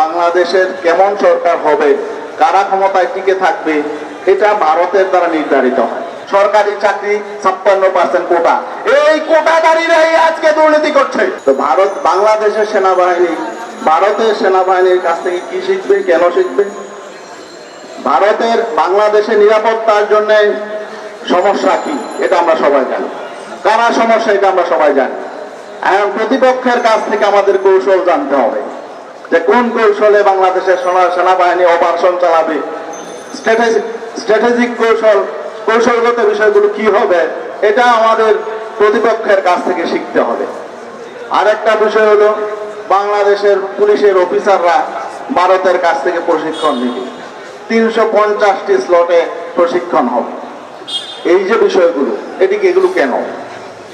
বাংলাদেশের কেমন সরকার হবে, কারা ক্ষমতায় টিকে থাকবে, এটা ভারতের দ্বারা নির্ধারিত হয়। সরকারি চাকরি ছাপ্পান্ন পার্সেন্ট কোটা এই কোটাদারিরাই আজকে দুর্নীতি করছে। তো ভারত, বাংলাদেশের সেনাবাহিনী, ভারতের সেনাবাহিনীর কাছ থেকে কি শিখবে, কেন শিখবে? ভারতের বাংলাদেশের নিরাপত্তার জন্য সমস্যা কি, এটা আমরা সবাই জানি। কারা সমস্যা, এটা আমরা সবাই জানি। প্রতিপক্ষের কাছ থেকে আমাদের কৌশল জানতে হবে। যে কোন কৌশলে বাংলাদেশের সেনা- সেনাবাহিনী অপারেশন চালাবে? স্ট্র্যাটেজিক কৌশল, কৌশলগত বিষয়গুলো কি হবে? এটা আমাদের প্রতিপক্ষের কাছ থেকে শিখতে হবে। আরেকটা বিষয় হলো, বাংলাদেশের পুলিশের অফিসাররা ভারতের কাছ থেকে প্রশিক্ষণ নিবে। তিনশো পঞ্চাশটি স্লটে প্রশিক্ষণ হবে। এই যে বিষয়গুলো এদিকে এগুলো কেন?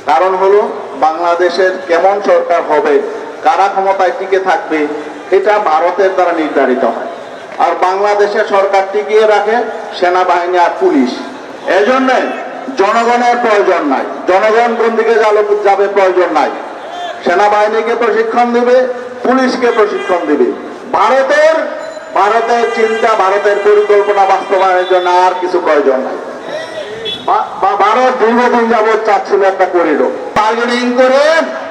কারণ হলো, বাংলাদেশের কেমন সরকার হবে কারা ক্ষমতায় টিকে থাকবে, এটা ভারতের দ্বারা নির্ধারিত হয়। আর বাংলাদেশের সরকার টিকিয়ে রাখে সেনাবাহিনী আর পুলিশ। এজন্য জনগণের প্রয়োজন নাই। জনগণ কোন দিকে যাবে প্রয়োজন নাই। সেনাবাহিনীকে প্রশিক্ষণ দিবে, পুলিশকে প্রশিক্ষণ দিবে। ভারতের ভারতের চিন্তা, ভারতের পরিকল্পনা বাস্তবায়নের জন্য আর কিছু প্রয়োজন নাই। ভারত দীর্ঘদিন যাবৎ চাচ্ছিল একটা করিডোর। বার্গেনিং করে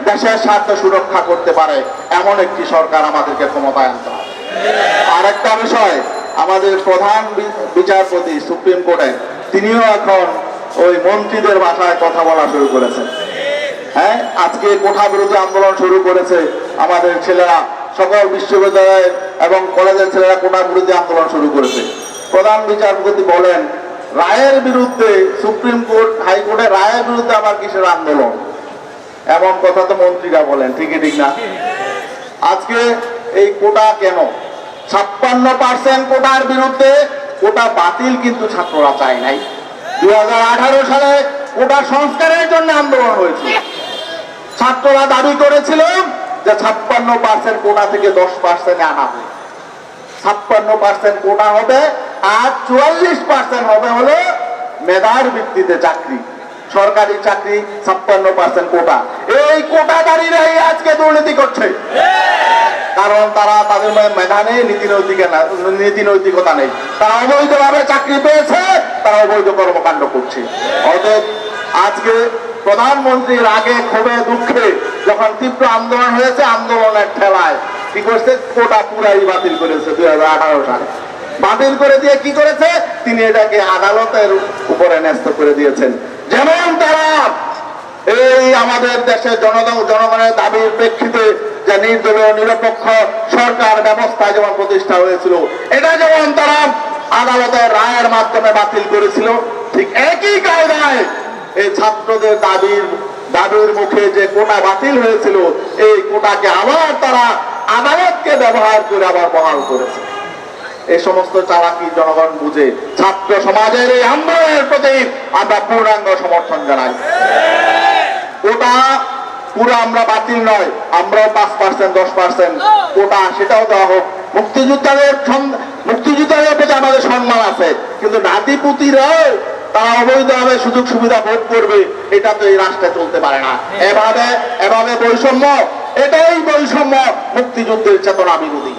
দেশের স্বার্থ সুরক্ষা করতে পারে, এমন একটি সরকার আমাদেরকে ক্ষমতায় আনতে হবে। আর একটা বিষয়, আমাদের প্রধান বিচারপতি সুপ্রিম কোর্টে, তিনিও এখন ওই মন্ত্রীদের ভাষায় কথা বলা শুরু করেছেন। হ্যাঁ আজকে কোঠা বিরোধী আন্দোলন শুরু করেছে আমাদের ছেলেরা, সকল বিশ্ববিদ্যালয়ের এবং কলেজের ছেলেরা কোঠা বিরোধী আন্দোলন শুরু করেছে। প্রধান বিচারপতি বলেন, রায়ের বিরুদ্ধে সুপ্রিম কোর্ট হাইকোর্টের রায়ের বিরুদ্ধে আবার কিসের আন্দোলন? এমন কথা তো মন্ত্রীরা বলেন, ঠিকই ঠিক না? আজকে এই কোটা কেন? ছাপ্পান্ন পার্সেন্ট কোটার বিরুদ্ধে কোটা বাতিল কিন্তু ছাত্ররা চায় নাই। দুই হাজার আঠারো সালে কোটা সংস্কারের জন্য আন্দোলন হয়েছিল। ছাত্ররা দাবি করেছিল যে ছাপ্পান্ন পার্সেন্ট কোটা থেকে দশ পার্সেন্ট আনা হবে। ছাপ্পান্ন পার্সেন্ট কোটা হবে আর চুয়াল্লিশ পার্সেন্ট হবে হলো মেধার ভিত্তিতে চাকরি। সরকারি চাকরি ছাপ্পান্ন পার্সেন্ট কোটা। এই কোটাদারিরাই আজকে দুর্নীতি করছে। কারণ তারা তাদের মেধা নেই নীতি নৈতিকা নীতি নৈতিকতা নেই। তারা অবৈধভাবে চাকরি পেয়েছে, তারা অবৈধ কর্মকাণ্ড করছে। অতএব আজকে প্রধানমন্ত্রীর আগে ক্ষোভে, দুঃখে যখন তীব্র আন্দোলন হয়েছে, আন্দোলনের ঠেলায় কি করছে? কোটা পুরাই বাতিল করেছে দুই হাজার আঠারো সালে। বাতিল করে দিয়ে কি করেছে? তিনি এটাকে আদালতের উপরে ন্যস্ত করে দিয়েছেন। যেমন তারা এই আমাদের দেশের জনগণ, জনগণের দাবির প্রেক্ষিতে যে নির্দলীয় নিরপেক্ষ সরকার ব্যবস্থা যেমন প্রতিষ্ঠা হয়েছিল, এটা যেমন তারা আদালতের রায়ের মাধ্যমে বাতিল করেছিল, ঠিক একই কায়দায় এই ছাত্রদের দাবির দাবির মুখে যে কোটা বাতিল হয়েছিল, এই কোটাকে আবার তারা আদালতকে ব্যবহার করে আবার বহাল করেছে। এই সমস্ত চালাকি জনগণ বুঝে ছাত্র সমাজের এই আন্দোলনের প্রতি আমরা পূর্ণাঙ্গ সমর্থন জানাই। ওটা পুরো আমরা বাতিল নয়, আমরাও পাঁচ পার্সেন্ট দশ পার্সেন্ট ওটা সেটাও দেওয়া হোক। মুক্তিযোদ্ধাদের মুক্তিযোদ্ধাদের প্রতি আমাদের সম্মান আছে, কিন্তু নাতিপুতিরাও তারা অবৈধভাবে সুযোগ সুবিধা ভোগ করবে, এটা তো এই রাষ্ট্রে চলতে পারে না। এভাবে এভাবে বৈষম্য, এটাই বৈষম্য মুক্তিযুদ্ধের চেতনা বিরোধী।